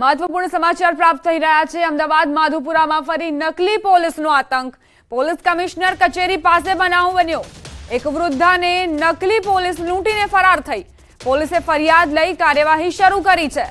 મહત્વપૂર્ણ સમાચાર પ્રાપ્ત થઈ રહ્યા છે. અમદાવાદ માધુપુરામાં ફરી નકલી પોલીસનો આતંક. પોલીસ કમિશનર કચેરી પાસે બનાવ બન્યો. એક વૃદ્ધાને નકલી પોલીસ લૂંટીને ફરાર થઈ. પોલીસે ફરિયાદ લઈ કાર્યવાહી શરૂ કરી છે.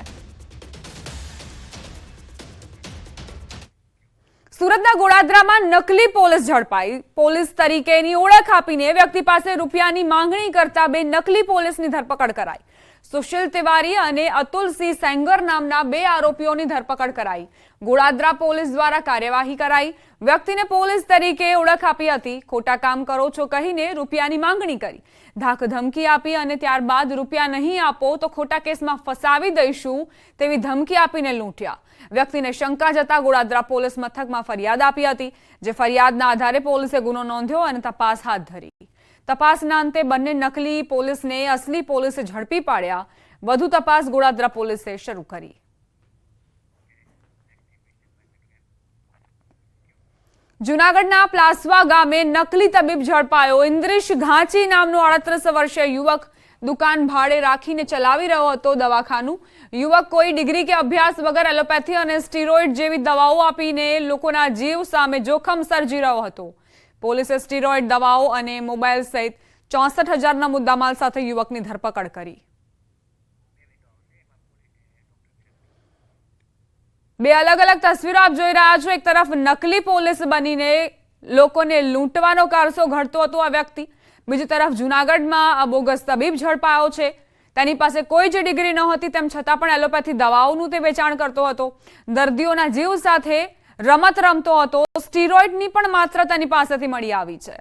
સુરતના ગોળાદરામાં નકલી પોલીસ ઝડપાઈ. પોલીસ તરીકેની ઓળખ આપીને વ્યક્તિ પાસે રૂપિયાની માંગણી કરતા બે નકલી પોલીસની ધરપકડ કરાઈ. સુશીલ તિવારી અને અતુલસિંહ સેંગર નામના બે આરોપીઓની ધરપકડ કરાઈ. ગોળાદરા પોલીસ દ્વારા કાર્યવાહી કરાઈ. વ્યક્તિને પોલીસ તરીકે ઓળખ આપી હતી. ખોટા કામ કરો છો કહીને રૂપિયાની માંગણી કરી. ધાક ધમકી આપી અને ત્યારબાદ રૂપિયા નહીં આપો તો ખોટા કેસમાં ફસાવી દઈશું તેવી ધમકી આપીને લૂંટ્યા. વ્યક્તિને શંકા જતા ગોળાદરા પોલીસ મથકમાં ફરિયાદ આપી હતી, જે ફરિયાદના આધારે પોલીસે ગુનો નોંધ્યો અને તપાસ હાથ ધરી. તપાસના અંતે બંને નકલી પોલીસને અસલી પોલીસે ઝડપી પાડ્યા. વધુ તપાસ ગોળાદરા પોલીસે શરૂ કરી. જુનાગઢના પ્લાસવા ગામે નકલી તબીબ ઝડપાયો. ઇન્દ્રિશ ઘાંચી નામનો આડત્રીસ વર્ષીય યુવક દુકાન ભાડે રાખીને ચલાવી રહ્યો હતો દવાખાનું. યુવક કોઈ ડિગ્રી કે અભ્યાસ વગર એલોપેથી અને સ્ટીરોઇડ જેવી દવાઓ આપીને લોકોના જીવ સામે જોખમ સર્જી રહ્યો હતો. પોલીસે સ્ટીરોઇડ દવાઓ અને મોબાઈલ સહિત ચોસઠ હજારના મુદ્દામાલ સાથે યુવકની ધરપકડ કરી. બે અલગ અલગ તસવીરો આપ જોઈ રહ્યા છો. એક તરફ નકલી પોલીસ બનીને લોકોને લૂંટવાનો કારસો ઘડતો હતો આ વ્યક્તિ. બીજી તરફ જુનાગઢમાં આ બોગસ તબીબ ઝડપાયો છે. તેની પાસે કોઈ જ ડિગ્રી નહોતી, તેમ છતાં પણ એલોપેથી દવાઓનું તે વેચાણ કરતો હતો. દર્દીઓના જીવ સાથે રમત રમતો હતો સ્ટીરોઇડની પણ માત્ર તેની પાસેથી મળી આવી છે.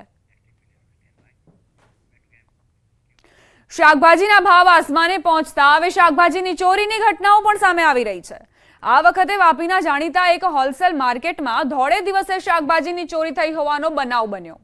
શાકભાજીના ભાવ આસમાને પહોંચતા હવે શાકભાજીની ચોરીની ઘટનાઓ પણ સામે આવી રહી છે. આ વખતે વાપીના જાણીતા એક હોલસેલ માર્કેટમાં ધોળે દિવસે શાકભાજીની ચોરી થઈ હોવાનો બનાવ બન્યો.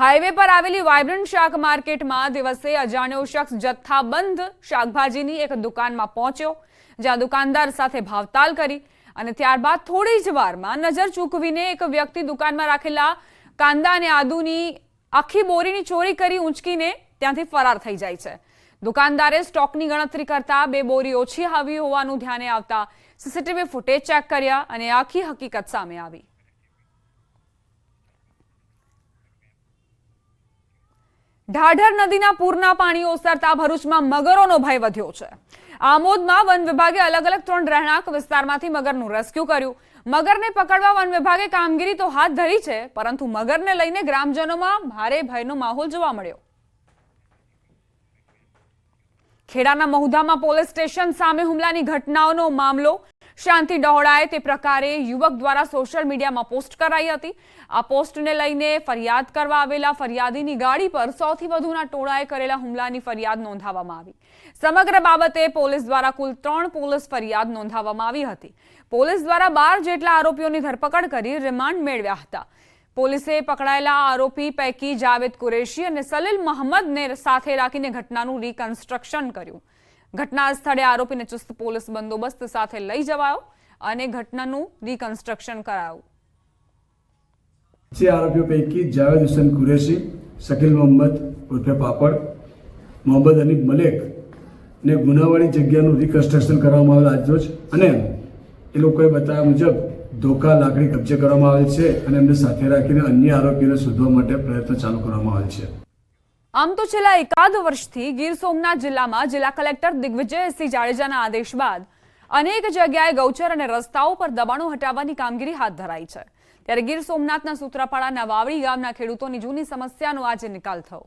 હાઈવે પર આવેલી વાયબ્રન્ટ શાક માર્કેટમાં દિવસે અજાણ્યો શખ્સ જથ્થાબંધ શાકભાજીની એક દુકાનમાં પહોંચ્યો, જ્યાં દુકાનદાર સાથે ભાવતાલ કરી અને ત્યારબાદ થોડી જ વારમાં નજર ચૂકવીને એક વ્યક્તિ દુકાનમાં રાખેલા કાંદા અને આદુની આખી બોરીની ચોરી કરી ઊંચકીને ત્યાંથી ફરાર થઈ જાય છે. દુકાનદારે સ્ટોકની ગણતરી કરતા બે બોરી ઓછી આવી હોવાનું ધ્યાને આવતા સીસીટીવી ફૂટેજ ચેક કર્યા અને આખી હકીકત સામે આવી. ઢાઢર નદીના પૂરના પાણી ઓસરતા ભરૂચમાં મગરોનો ભય વધ્યો છે. આમોદમાં વન વિભાગે અલગ અલગ ત્રણ રહેણાંક વિસ્તારમાંથી મગરનું રેસ્ક્યુ કર્યું. મગરને પકડવા વન વિભાગે કામગીરી તો હાથ ધરી છે, પરંતુ મગરને લઈને ગ્રામજનોમાં ભારે ભયનો માહોલ જોવા મળ્યો. ખેડાના મહુધામાં પોલીસ સ્ટેશન સામે હુમલાની ઘટનાઓનો મામલો શાંતિ ડહોળાય તે પ્રકારે યુવક દ્વારા સોશિયલ મીડિયામાં પોસ્ટ કરાઈ હતી. આ પોસ્ટને લઈને ફરિયાદ કરવા આવેલા ફરિયાદીની ગાડી પર સૌથી વધુના ટોળાએ કરેલા હુમલાની ફરિયાદ નોંધાવવામાં આવી. સમગ્ર બાબતે પોલીસ દ્વારા કુલ ત્રણ પોલીસ ફરિયાદ નોંધાવવામાં આવી હતી. પોલીસ દ્વારા બાર જેટલા આરોપીઓની ધરપકડ કરી રિમાન્ડ મેળવ્યા હતા. પોલીસે પકડાયેલા આરોપી પૈકી જાવેદ કુરેશી અને સલીલ મહમ્મદને સાથે રાખીને ઘટનાનું રિકન્સ્ટ્રક્શન કર્યું. ઘટના સ્થળે આરોપીને ચુસ્ત પોલીસ બંદોબસ્ત સાથે લઈ જવાયો અને ઘટનાનું રિકન્સ્ટ્રક્શન કરાયું. જે આરોપીઓ પૈકી જાવેદ હુસેન કુરેશી, શકીલ મોહમ્મદ ઉર્ફે પાપડ, મોહમ્મદ અનીફ મલેક ને ગુનાવાળી જગ્યાનું રિકન્સ્ટ્રક્શન કરવામાં આવેલ આજરોજ અને એ લોકોએ બતાવ્યા મુજબ ધોકા, લાકડી કબજે કરવામાં આવેલ છે અને એમને સાથે રાખીને અન્ય આરોપીઓને શોધવા માટે પ્રયત્ન ચાલુ કરવામાં આવેલ છે. આમ તો છેલ્લા એકાદ વર્ષથી ગીર સોમનાથ જિલ્લામાં જિલ્લા કલેક્ટર દિગ્વિજયસિંહ જાડેજાના આદેશ બાદ અનેક જગ્યાએ ગૌચર અને રસ્તાઓ પર દબાણો હટાવવાની કામગીરી હાથ ધરાઈ છે. ત્યારે ગીર સોમનાથના સૂત્રાપાડાના વાવડી ગામના ખેડૂતોની જૂની સમસ્યાનો આજે નિકાલ થયો.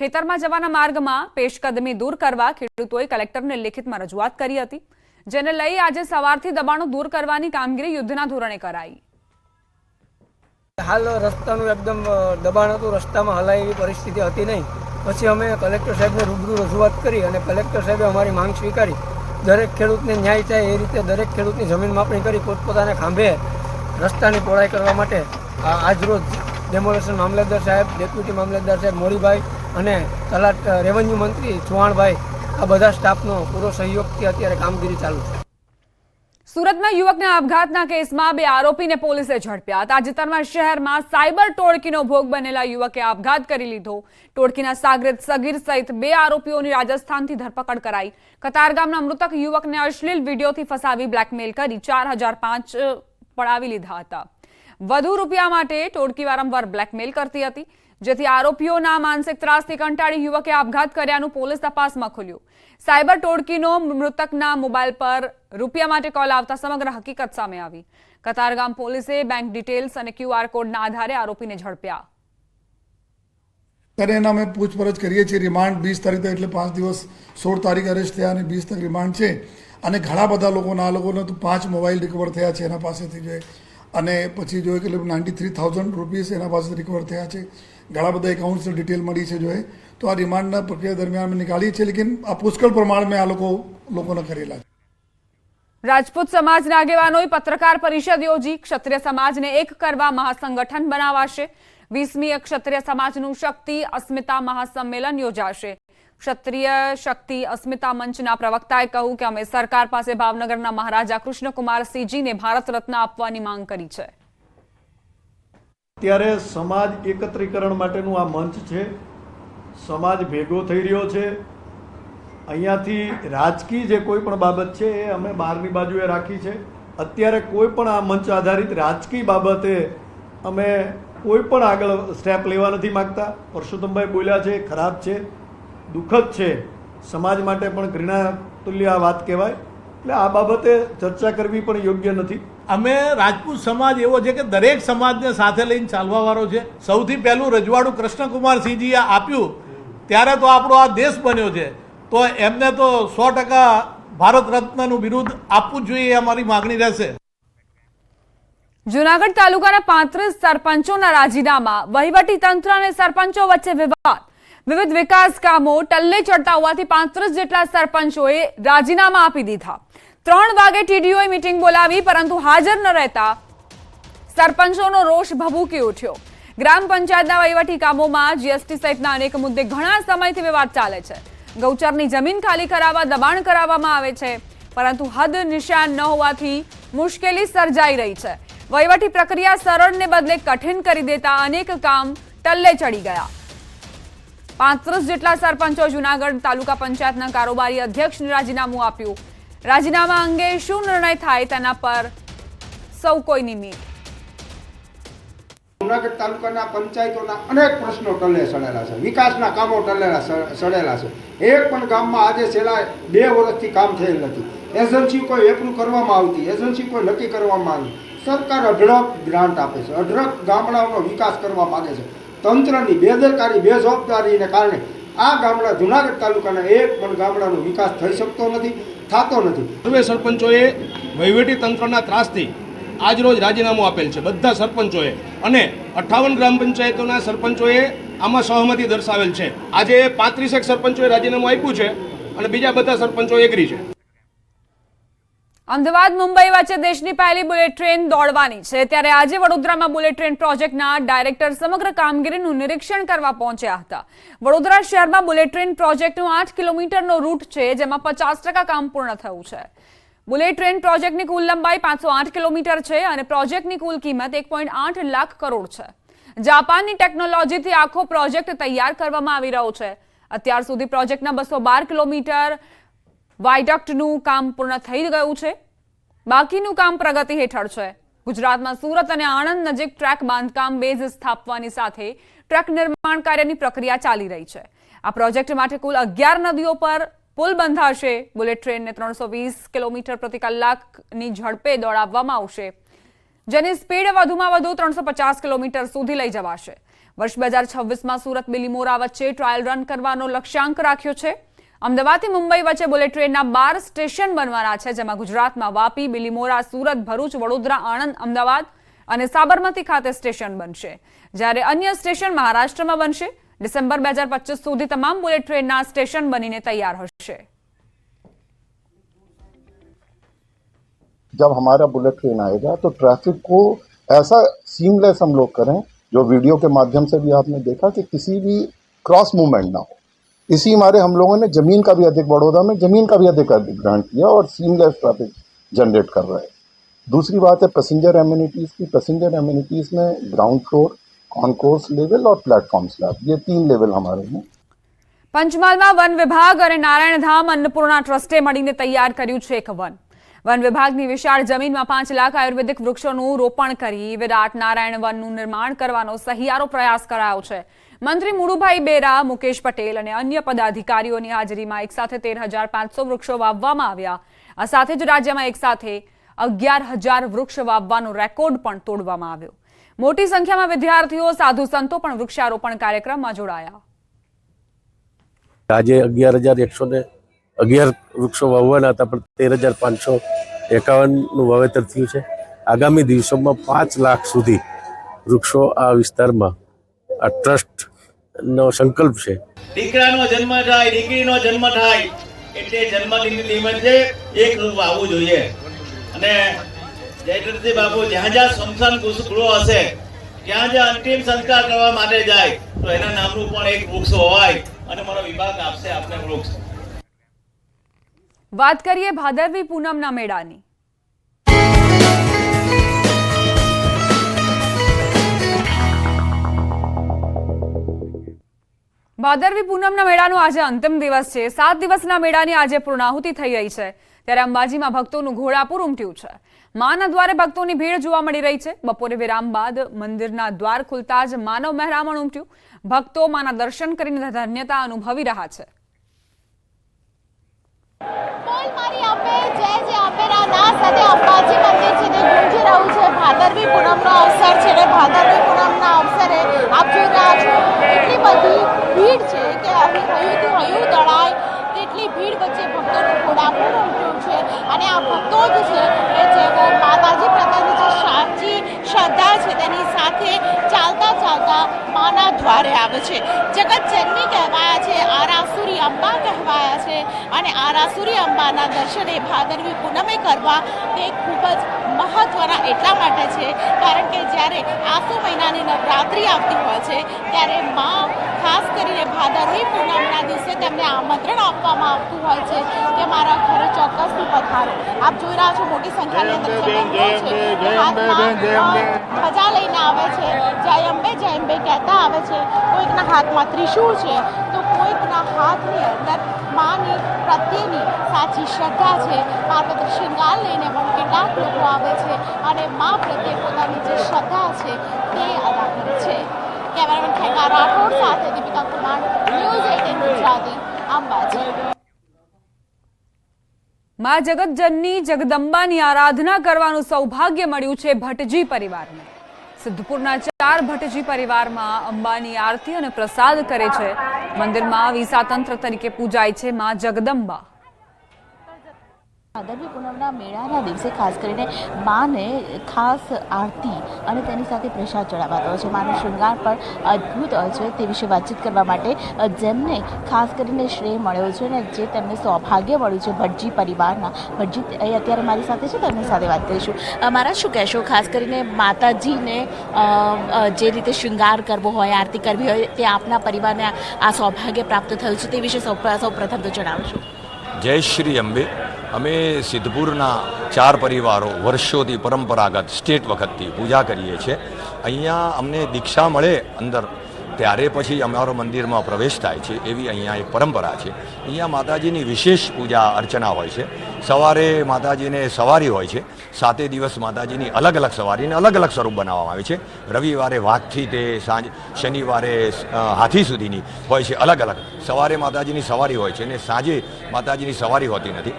ખેતરમાં જવાના માર્ગમાં પેશકદમી દૂર કરવા ખેડૂતોએ કલેક્ટરને લેખિતમાં રજૂઆત કરી હતી, જેને લઈ આજે સવારથી દબાણો દૂર કરવાની કામગીરી યુદ્ધના ધોરણે કરાઈ. હાલ રસ્તાનું એકદમ દબાણ હતું, રસ્તામાં હલાય એવી પરિસ્થિતિ હતી નહીં. પછી અમે કલેક્ટર સાહેબને રૂબરૂ રજૂઆત કરી અને કલેક્ટર સાહેબે અમારી માંગ સ્વીકારી. દરેક ખેડૂતને ન્યાય થાય એ રીતે દરેક ખેડૂતની જમીન માપણી કરી, પોતપોતાને ખાંભે રસ્તાની પહોળાઈ કરવા માટે આજરોજ ડેમોલેશન મામલતદાર સાહેબ ડેપ્યુટી મામલતદાર સાહેબ મોરીભાઈ અને તલાટ રેવન્યુ મંત્રી ચૌહાણભાઈ આ બધા સ્ટાફનો પૂરો સહયોગથી અત્યારે કામગીરી ચાલુ છે. સુરતમાં યુવકના આપઘાતના કેસમાં બે આરોપીને પોલીસે ઝડપ્યા તાજેતરમાં શહેરમાં સાયબર ટોળકીનો ભોગ બનેલા યુવકે આપઘાત કરી લીધો. ટોળકીના સાગરેત સગીર સહિત બે આરોપીઓની રાજસ્થાનથી ધરપકડ કરાઈ. કતારગામના મૃતક યુવકને અશ્લીલ વિડીયોથી ફસાવી બ્લેકમેલ કરી ચાર હજાર પાંચ પડાવી લીધા હતા. વધુ રૂપિયા માટે ટોળકી વારંવાર બ્લેકમેલ કરતી હતી. જેથી આરોપીઓના માનસિક ત્રાસથી કંટાળી યુવકે આપઘાત કર્યાનું પોલીસ તપાસમાં ખુલ્યું. સાયબર ટોળકીનો મૃતકના મોબાઈલ પર રૂપિયા માટે કોલ આવતા સમગ્ર હકીકત સામે આવી. કતારગામ પોલીસે બેંક ડિટેલ્સ અને ક્યુઆર કોડના આધારે આરોપીને ઝડપ્યા. ત્યારે એના અમે પૂછપરછ કરીએ છીએ. રિમાન્ડ વીસ તારીખ એટલે પાંચ દિવસ, સોળ તારીખ અરેસ્ટ થયા અને વીસ તક રિમાન્ડ છે. અને ઘણા બધા લોકોના, આ લોકોને તો પાંચ મોબાઈલ રિકવર થયા છે એના પાસેથી જોઈએ અને પછી જોઈએ કે નાઇન્ટી થ્રી થાઉઝન્ડ રૂપીસ એના પાસે રિકવર થયા છે. ઘણા બધા એકાઉન્ટ્સની ડિટેલ મળી છે જોઈએ તો આ રિમાન્ડના પ્રક્રિયા દરમિયાન અમે નીકાળીએ છીએ, લેકિન આ પુષ્કળ પ્રમાણમાં આ લોકો લોકોને કરેલા છે. રાજપૂત સમાજના આગેવાનોએ પત્રકાર પરિષદ યોજી ક્ષત્રિય સમાજને એક કરવા મહાસંગઠન બનાવાશે. વીસમી ક્ષત્રિય સમાજનું શક્તિ અસ્મિતા મહાસંમેલન યોજાશે. ક્ષત્રિય શક્તિ અસ્મિતા મંચના પ્રવક્તાએ કહ્યું કે અમે સરકાર પાસે ભાવનગરના મહારાજા કૃષ્ણકુમાર સિંહજીને ભારત રત્ન આપવાની માંગ કરી છે. અત્યારે સમાજ એકત્રીકરણ માટેનું આ મંચ છે. સમાજ ભેગો થઈ રહ્યો છે. અહીંયાથી રાજકીય જે કોઈ પણ બાબત છે એ અમે બહારની બાજુએ રાખી છે. અત્યારે કોઈ પણ આ મંચ આધારિત રાજકીય બાબતે અમે કોઈ પણ આગળ સ્ટેપ લેવા નથી માગતા. પરસોત્તમભાઈ બોલ્યા છે, ખરાબ છે. દુઃખદ છે. સમાજ માટે પણ ઘૃણાતુલ્ય આ વાત કહેવાય. એટલે આ બાબતે ચર્ચા કરવી પણ યોગ્ય નથી. અમે રાજપૂત સમાજ એવો છે કે દરેક સમાજને સાથે લઈને ચાલવા વાળો છે. સૌથી પહેલું રજવાડું કૃષ્ણકુમાર સિંહજીએ આપ્યું. ત્યારે તો આપણો આ દેશ બન્યો છે. તો એમને તો સો ટકા ભારત રત્નનું બિરુદ આપવું જોઈએ અમારી માગણી રહેશે. જુનાગઢ તાલુકાના પાંત્રીસ સરપંચોના રાજીનામા. વહીવટી તંત્ર અને સરપંચો વચ્ચે વિવાદ. વિવિધ વિકાસ કામો ટલ્લે ચડતા હોવાથી પાંત્રીસ જેટલા સરપંચોએ રાજીનામા આપી દીધા. ત્રણ વાગે ટીડીઓએ મિટિંગ બોલાવી, પરંતુ હાજર ન રહેતા સરપંચોનો રોષ ભભૂકી ઉઠ્યો. ગ્રામ પંચાયતના વહીવટી કામોમાં જીએસટી સહિતના અનેક મુદ્દે ઘણા સમયથી વિવાદ ચાલે છે. ગૌચરની જમીન ખાલી કરાવવા, દબાણ કરાવવામાં આવે છે, પરંતુ હદ નિશાન ન હોવાથી મુશ્કેલી સર્જાઈ રહી છે. વહીવટી પ્રક્રિયા સરળને બદલે કઠિન કરી દેતા અનેક કામ ટલ્લે ચડી ગયા. પાંત્રીસ જેટલા સરપંચો જુનાગઢ તાલુકા પંચાયતના કારોબારી અધ્યક્ષને રાજીનામું આપ્યું. રાજીનામા અંગે શું નિર્ણય થાય તેના પર સૌ કોઈની મીટ. જુનાગઢ તાલુકાના પંચાયતોના અનેક પ્રશ્નો ટલે સડેલા છે. વિકાસના કામો ટલેલા સડેલા છે. એક પણ ગામમાં આજે છેલ્લા બે વર્ષથી કામ થયેલ નથી. એજન્સી કોઈ એપ્રુવ કરવામાં આવતી, એજન્સી કોઈ નક્કી કરવામાં આવી સરકાર અઢળક ગ્રાન્ટ આપે છે. અઢળક ગામડાઓનો વિકાસ કરવા માગે છે. તંત્રની બેદરકારી, બેજવાબદારીને કારણે આ ગામડા જુનાગઢ તાલુકાના એક પણ ગામડાનો વિકાસ થઈ શકતો નથી, થતો નથી. સર્વે સરપંચોએ વહીવટી તંત્રના ત્રાસથી આજરોજ રાજીનામું આપેલ છે, બધા સરપંચોએ. અને અઠ્ઠાવન ગ્રામ પંચાયતોના સરપંચોએ આમાં સહમતિ દર્શાવેલ છે. આજે પાંત્રીસેક સરપંચોએ રાજીનામું આપ્યું છે અને બીજા બધા સરપંચો એગ્રી છે. અમદાવાદ, મુંબઈ વચ્ચે દેશની પહેલી બુલેટ ટ્રેન દોડવાની છે. ત્યારે આજે વડોદરામાં બુલેટ ટ્રેન પ્રોજેક્ટના ડાયરેક્ટર સમગ્ર કામગીરીનું નિરીક્ષણ કરવા પહોંચ્યા હતા. વડોદરા શહેરમાં બુલેટ ટ્રેન પ્રોજેક્ટનો આઠ કિલોમીટરનો રૂટ છે, જેમાં પચાસ કામ પૂર્ણ થયું છે. બુલેટ ટ્રેન પ્રોજેક્ટની કુલ લંબાઈ પાંચસો કિલોમીટર છે અને પ્રોજેક્ટની કુલ કિંમત એક લાખ કરોડ છે. જાપાનની ટેકનોલોજીથી આખો પ્રોજેક્ટ તૈયાર કરવામાં આવી રહ્યો છે. અત્યાર સુધી પ્રોજેક્ટના બસો કિલોમીટર વાયડક્ટનું કામ પૂર્ણ થઈ ગયું છે. બાકીનું કામ પ્રગતિ હેઠળ છે. ગુજરાતમાં સુરત અને આણંદ નજીક ટ્રેક બાંધકામ બેઝ સ્થાપવાની સાથે ટ્રેક નિર્માણ કાર્યની પ્રક્રિયા ચાલી રહી છે. આ પ્રોજેક્ટ માટે કુલ અગિયાર નદીઓ પર પુલ બંધાશે. બુલેટ ટ્રેનને ત્રણસો વીસ કિલોમીટર પ્રતિ કલાકની ઝડપે દોડાવવામાં આવશે. જેની સ્પીડ વધુમાં વધુ ત્રણસો પચાસ કિલોમીટર સુધી લઈ જવાશે. વર્ષ બે હજાર છવ્વીસમાં સુરત બિલીમોરા વચ્ચે ટ્રાયલ રન કરવાનો લક્ષ્યાંક રાખ્યો છે. અમદાવાદથી મુંબઈ વચ્ચે બુલેટ ટ્રેનના બાર સ્ટેશન બનવાના છે જેમાં ગુજરાતમાં વાપી બિલીમોરા સુરત ભરૂચ વડોદરા આણંદ અમદાવાદ અને સાબરમતી ખાતે સ્ટેશન બનશે જ્યારે અન્ય સ્ટેશન મહારાષ્ટ્રમાં બનશે ડિસેમ્બર બે હજાર પચીસ સુધી તમામ બુલેટ ટ્રેનના સ્ટેશન બનીને તૈયાર હશે जब हमारा बुलेट ट्रेन आएगा तो ट्रैफिक को ऐसा सीमलेस हम लोग करें जो वीडियो के माध्यम से भी आपने देखा कि किसी भी क्रॉस मूवमेंट ना हो इसी हमारे हम लोगों ने जमीन का भी अधिक बड़ौदा में जमीन का भी अधिक अधिग्रहण किया और सीमलेस ट्रैफिक जनरेट कर रहा है दूसरी बात है पैसेंजर एम्यूनिटीज़ की पैसेंजर एम्यूनिटीज़ में ग्राउंड फ्लोर कॉन्कोर्स लेवल और प्लेटफॉर्म स्लैब ये तीन लेवल हमारे हैं પંચમહાલમાં વન વિભાગ અને નારાયણધામ અન્નપૂર્ણા ટ્રસ્ટે મળીને તૈયાર કર્યું છે એક વન વન વિભાગની વિશાળ જમીનમાં પાંચ લાખ આયુર્વેદિક વૃક્ષોનું રોપણ કરી વિરાટ નારાયણ વનનું નિર્માણ કરવાનો સહિયારો પ્રયાસ કરાયો છે. મંત્રી મુળુભાઈ બેરા, મુકેશ પટેલ અને અન્ય પદાધિકારીઓની હાજરીમાં એક સાથે તેર વૃક્ષો વાવવામાં આવ્યા. આ સાથે જ રાજ્યમાં એક સાથે અગિયાર હજાર વૃક્ષ વાવવાનો રેકોર્ડ પણ તોડવામાં આવ્યો. મોટી સંખ્યામાં વિદ્યાર્થીઓ, સાધુ સંતો પણ વૃક્ષારોપણ કાર્યક્રમમાં જોડાયા. આજે અગિયાર હજાર એકસો ને અગિયાર વૃક્ષો વાવવાના હતા, પણ તેર હજાર પાંચસો એકાવનનું વાવેતર થયું છે. આગામી દિવસોમાં પાંચ લાખ સુધી વૃક્ષો આ વિસ્તારમાં આ ટ્રસ્ટનો સંકલ્પ છે. દીકરાનો જન્મ થાય, દીકરીનો જન્મ થાય, એટલે જન્મદિન નિમિત્તે એક વૃક્ષ વાવવું જોઈએ. અને જયદ્રથજી બાપુ, જ્યાં જ્યાં સ્મશાન ગૃહો હશે, ત્યાં જ્યાં અંતિમ સંસ્કાર કરવા માટે જાય, તો એના નામનું પણ એક વૃક્ષ હોવાય, અને મારો વિભાગ આપશે આપને વૃક્ષ. વાત કરીએ ભાદરવી પૂનમના મેળાની. ભાદરવી પૂનમના મેળાનો આજે અંતિમ દિવસ છે. સાત દિવસના મેળાની આજે પૂર્ણાહુતિ થઈ રહી છે. ત્યારે અંબાજીમાં ભક્તોનું ઘોડાપુર ઉમટ્યું છે. માના દ્વારે ભક્તોની ભીડ જોવા મળી રહી છે. બપોરે વિરામ બાદ મંદિરના દ્વાર ખુલતા જ માનવ મહેરામણ ઉમટ્યું. ભક્તો માના દર્શન કરીને ધન્યતા અનુભવી રહ્યા છે બોલ મારી આપે જય જય આપેરા ના સાથે અંબાજી મંદિર છે તે ગુંજી રહ્યું છે ભાદરવી પૂનમનો અવસર છે અને ભાદરવી પૂનમના અવસરે આપ જોઈ એટલી બધી ભીડ છે કે અહીં હયુંથી હયું દળાય તેટલી ભીડ વચ્ચે ભક્તોનું ઘોડાપુર ઉમટ્યું છે. અને આ ભક્તો જ છે કે જેઓ માતાજી જે સાચી શ્રદ્ધા છે માના દ્વારે આવે છે. જગત જન્મી કહેવાયા છે, આરાસુરી અંબા કહેવાયા છે અને આરાસુરી અંબાના દર્શને ભાદરવી પૂનમે કરવા તે ખૂબ જ મહત્વના એટલા માટે છે, કારણ કે જ્યારે આસો મહિનાની નવરાત્રિ આવતી હોય છે, ત્યારે માં ખાસ કરીને ભાદરવી પૂનમના દિવસે તેમને આમંત્રણ આપવામાં આવતું હોય છે કે મારા ઘરે ચોક્કસથી પધારો. આપ જોઈ રહ્યા છો મોટી સંખ્યાની અંદર ધજા લઈને આવે છે. જય અંબે જય અંબે કહેતા આવે છે. કોઈકના હાથમાં ત્રિશુળ છે તો કોઈકના હાથની અંદર માની પ્રત્યેની સાચી શ્રદ્ધા છે. માર્ગદર્શન શૃંગાર લઈને પણ કેટલાક લોકો આવે છે અને મા પ્રત્યે પોતાની જે શ્રદ્ધા છે તે અદા કરે છે. કેમેરામેન ખેકા રાઠોડ સાથે દીપિકા કુમાર ન્યૂઝ એટીન ગુજરાતી અંબાજી. માં જગતજનની જગદંબાની આરાધના કરવાનું સૌભાગ્ય મળ્યું છે ભટ્ટજી પરિવારને. સિદ્ધપુરના ચાર ભટ્ટજી પરિવારમાં અંબાની આરતી અને પ્રસાદ કરે છે. મંદિરમાં વિસાતંત્ર તરીકે પૂજાય છે માં જગદંબા. ભાદરવી પૂનમના મેળાના દિવસે ખાસ કરીને માને ખાસ આરતી અને તેની સાથે પ્રસાદ ચડાવવાનો છે. માનો શૃંગાર પણ અદ્ભુત હોય છે તે વિશે વાતચીત કરવા માટે જેમને ખાસ કરીને શ્રેય મળ્યો છે ને જે તેમને સૌભાગ્ય મળ્યું છે ભટજી પરિવારના. ભટજી, એ અત્યારે મારી સાથે છે તેમની સાથે વાત કરીશું. મારા શું કહેશો? ખાસ કરીને માતાજીને જે રીતે શૃંગાર કરવો હોય, આરતી કરવી હોય, તે આપના પરિવારને આ- આ સૌભાગ્ય પ્રાપ્ત થયું છે તે વિશે સૌ સૌ પ્રથમ તો જણાવશો. જય શ્રી અંબે. અમે સિદ્ધપુરના ચાર પરિવારો વર્ષોથી પરંપરાગત સ્ટેટ વખતથી પૂજા કરીએ છીએ. અહીંયા અમને દીક્ષા મળે અંદર. ત્યારે પછી અમારો મંદિરમાં પ્રવેશ થાય છે એવી અહીંયા એક પરંપરા છે. અહીંયા માતાજીની વિશેષ પૂજા અર્ચના હોય છે. સવારે માતાજીને સવારી હોય છે. સાતે દિવસ માતાજીની અલગ અલગ સવારીને અલગ અલગ સ્વરૂપ બનાવવામાં આવે છે. રવિવારે વાઘથી તે સાંજ, શનિવારે હાથી સુધીની હોય છે અલગ અલગ. સવારે માતાજીની સવારી હોય છે અને સાંજે માતાજીની સવારી હોતી નથી.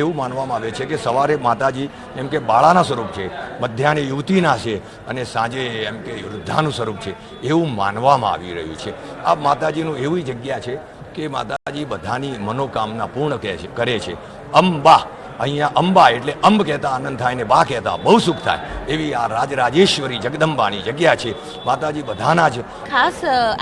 એવું માનવામાં આવે છે કે સવારે માતાજી એમ કે બાળાના સ્વરૂપ છે, મધ્યાહને યુવતીના છે અને સાંજે એમ કે વૃદ્ધાનું સ્વરૂપ છે. એવું માનવામાં આવી રહ્યું છે. આ માતાજીનું એવી જગ્યા છે કે માતાજી બધાની મનોકામના પૂર્ણ કહે છે કરે છે. અંબા અહીંયા અંબા એટલે અંબ કહેતા આનંદ થાય ને બા કહેતા બહુ સુખ થાય. એવી આ રાજરાજેશ્વરી જગદંબાની જગ્યા છે. માતાજી બધાના જ ખાસ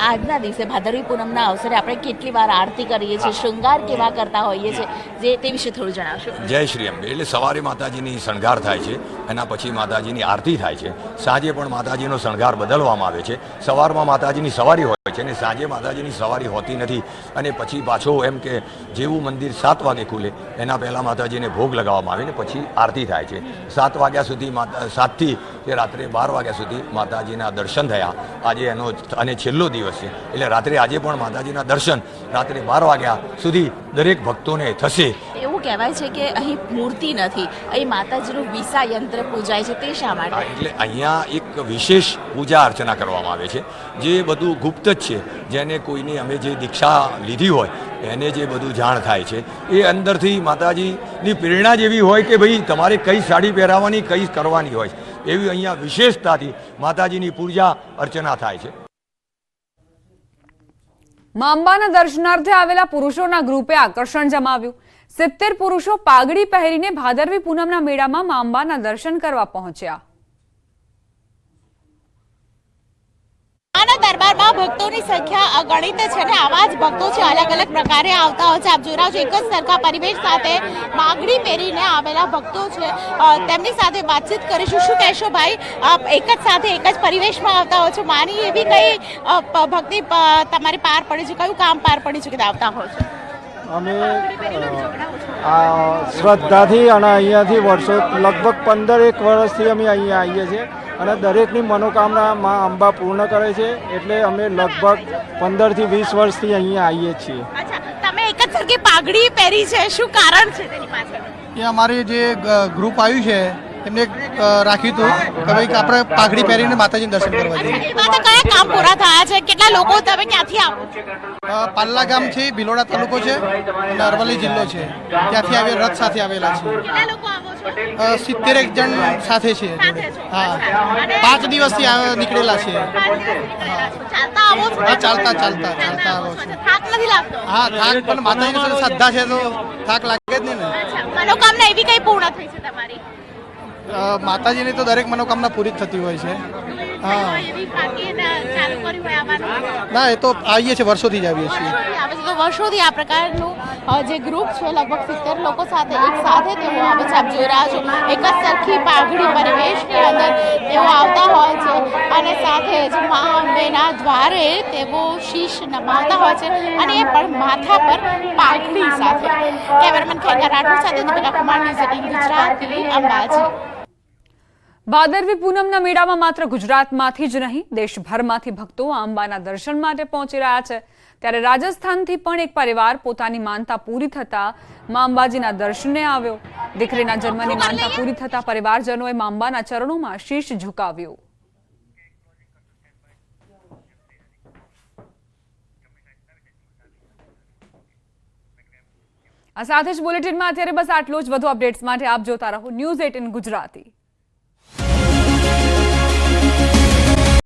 આજના દિવસે ભાદરવી પૂનમના અવસરે આપણે કેટલી વાર આરતી કરીએ છીએ શૃંગાર કેવા કરતા હોઈએ છીએ જે તે વિશે થોડું જણાવશો. જય શ્રી અંબે. એટલે સવારે માતાજીની શણગાર થાય છે એના પછી માતાજીની આરતી થાય છે. સાંજે પણ માતાજીનો શણગાર બદલવામાં આવે છે. સવારમાં માતાજીની સવારી હોય છે ને સાંજે માતાજીની સવારી હોતી નથી. અને પછી પાછો એમ કે જેવું મંદિર સાત વાગે ખુલે, એના પહેલાં માતાજીને ભોગ લગાવવામાં આવે ને પછી આરતી થાય છે. સાત વાગ્યા સુધી માતા, સાતથી કે રાત્રે બાર વાગ્યા સુધી માતાજીના દર્શન થયા. આજે એનો અને છેલ્લો દિવસ છે. એટલે રાત્રે આજે પણ માતાજીના દર્શન રાત્રે બાર વાગ્યા સુધી દરેક ભક્તોને થશે. એવું કહેવાય છે કે અહીં મૂર્તિ નથી. અહીં માતાજીનું વિસા યંત્ર પૂજાય છે તે શા માટે? એટલે અહીંયા એક વિશેષ પૂજા અર્ચના કરવામાં આવે છે. જે બધું ગુપ્ત જ છે. જેને કોઈની અમે જે દીક્ષા લીધી હોય એને જે બધું જાણ થાય છે એ અંદરથી માતાજીની પ્રેરણા જેવી હોય કે ભાઈ તમારે કઈ સાડી પહેરાવવાની કઈ કરવાની હોય. એવી અહીંયા વિશેષતાથી માતાજીની પૂજા અર્ચના થાય છે. મા અંબાના દર્શનાર્થે આવેલા પુરુષોના ગ્રુપે આકર્ષણ જમાવ્યું. સિત્તેર પુરુષો પાઘડી પહેરીને ભાદરવી પૂનમના મેળામાં મા દર્શન કરવા પહોંચ્યા. દરબારમાં ભક્તોની સંખ્યા અગણિત છે ને આવા જ ભક્તો છે. અલગ અલગ પ્રકારે આવતા હોય છે. આપ જોઈ રહ્યા છો, એક જ સરખા પરિવેશ સાથે માગણી પહેરીને આવેલા ભક્તો છે. તેમની સાથે વાતચીત કરીશું. શું કહેશો ભાઈ? આપ એક જ સાથે, એક જ પરિવેશમાં આવતા હો છો? માની એવી કઈ ભક્તિ તમારી પાર પડી છે? કયું કામ પાર પડી કે આવતા હો છો? અમે આ શ્રદ્ધાથી અને અહીંયાથી વર્ષો લગભગ પંદર એક વર્ષથી અમે અહીંયા આવીએ છીએ અને દરેકની મનોકામના મા અંબા પૂર્ણ કરે છે એટલે અમે લગભગ પંદરથી વીસ વર્ષથી અહીંયા આવીએ છીએ. તમે એક જ સરખી પાઘડી પહેરી છે. શું કારણ છે તેની પાછળ? એ અમારી જે ગ્રુપ આવ્યું છે એમને રાખ્યું હતું કે ભાઈ આપણે પાઘડી પહેરીને માતાજીને દર્શન કરવા જઈએ. એમાં તો કયા કામ પૂરા થયા છે? કેટલા લોકો તમે ક્યાંથી આવો? પાલ્લા પાલ્લા ગામથી ભિલોડા તાલુકો છે અને અરવલ્લી જિલ્લો છે. ત્યાંથી આવે રથ સાથે આવેલા છે. સિત્તેર એક જણ સાથે છે. હા. પાંચ દિવસથી નીકળેલા છે. હા ચાલતા ચાલતા ચાલતા આવો છો. હા થાક પણ માતાજીની શ્રદ્ધા છે તો થાક લાગે જ નહીં ને. મનોકામના એવી કઈ પૂર્ણ થઈ છે તમારી? માતાજીની તો દરેક મનોકામના પૂરી જ થતી હોય છે. હા. ને એ તો આવીએ છીએ વર્ષોથી જ આવીએ છીએ. વર્ષોથી તો વર્ષોથી આ પ્રકારનું જે ગ્રુપ છે લગભગ સિત્તેર લોકો સાથે એક સાથે તેઓ આવે છે આપ જોઈ રહ્યા છો. એક જ સરખી પાઘડી પરિવેશની અંદર તેઓ આવતા હોય છે અને સાથે જ મા અંબેના દ્વારે તેઓ શીશ નમાવતા હોય છે અને એ પણ માથા પર પાઘડી સાથે. કેમેરામેન ખેંકા રાઠોડ સાથે દીપિકા કુમાર ન્યૂઝ ગુજરાતી અંબાજી. ભાદરવી પૂનમના મેળામાં માત્ર ગુજરાતમાંથી જ નહીં, દેશભરમાંથી ભક્તો અંબાના દર્શન માટે પહોંચી રહ્યા છે. ત્યારે રાજસ્થાનથી પણ એક પરિવાર પોતાની માનતા પૂરી થતા મા અંબાજીના દર્શને આવ્યો. દીકરીના જન્મની માનતા પૂરી થતા પરિવારજનોએ મા અંબાના ચરણોમાં શીશ ઝુકાવ્યું. આ સાથે જ બુલેટિનમાં અત્યારે બસ આટલું જ. વધુ અપડેટ્સ માટે આપ જોતા રહો ન્યૂઝ એટીન ગુજરાતી. Bye.